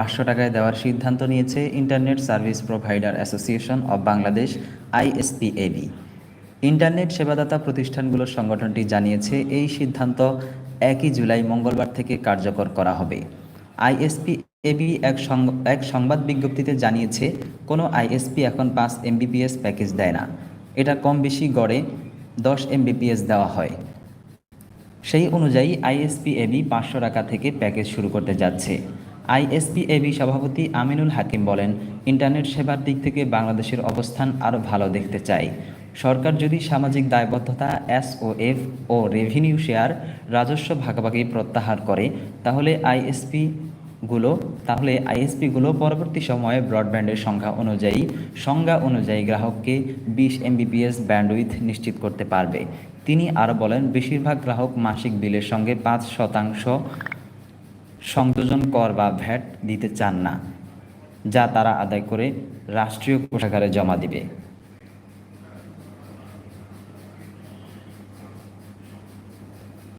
পাঁচশো টাকায় দেওয়ার সিদ্ধান্ত নিয়েছে internet service provider association of Bangladesh, ISPAB. Internet সেবাদাতা প্রতিষ্ঠানগুলোর সংগঠনটি জানিয়েছে, এই সিদ্ধান্ত একই জুলাই মঙ্গলবার থেকে কার্যকর করা হবে। আইএসপিএবি এক সং- এক সংবাদ বিজ্ঞপ্তিতে জানিয়েছে, কোনো আইএসপি এখন পাঁচ এমবিপিএস প্যাকেজ দেয় না। এটা কম বেশি গড়ে দশ এমবিপিএস দেওয়া হয়। সেই অনুযায়ী আইএসপিএবি পাঁচশো টাকা থেকে প্যাকেজ শুরু করতে যাচ্ছে। আইএসপিএবি সভাপতি আমিনুল হাকিম বলেন, ইন্টারনেট সেবার দিক থেকে বাংলাদেশের অবস্থান আরও ভালো দেখতে চাই। সরকার যদি সামাজিক দায়বদ্ধতা, এসওএফ ও রেভিনিউ শেয়ার রাজস্ব ভাগাভাগি প্রত্যাহার করে, তাহলে আইএসপি গুলো তাহলে আইএসপিগুলো পরবর্তী সময়ে ব্রডব্যান্ডের সংখ্যা অনুযায়ী, সংজ্ঞা অনুযায়ী গ্রাহককে বিশ এমবিপিএস ব্যান্ডউইথ নিশ্চিত করতে পারবে। তিনি আরও বলেন, বেশিরভাগ গ্রাহক মাসিক বিলের সঙ্গে পাঁচ শতাংশ সংযোজন কর বা ভ্যাট দিতে চান না, যা তারা আদায় করে রাষ্ট্রীয় কোষাগারে জমা দিবে।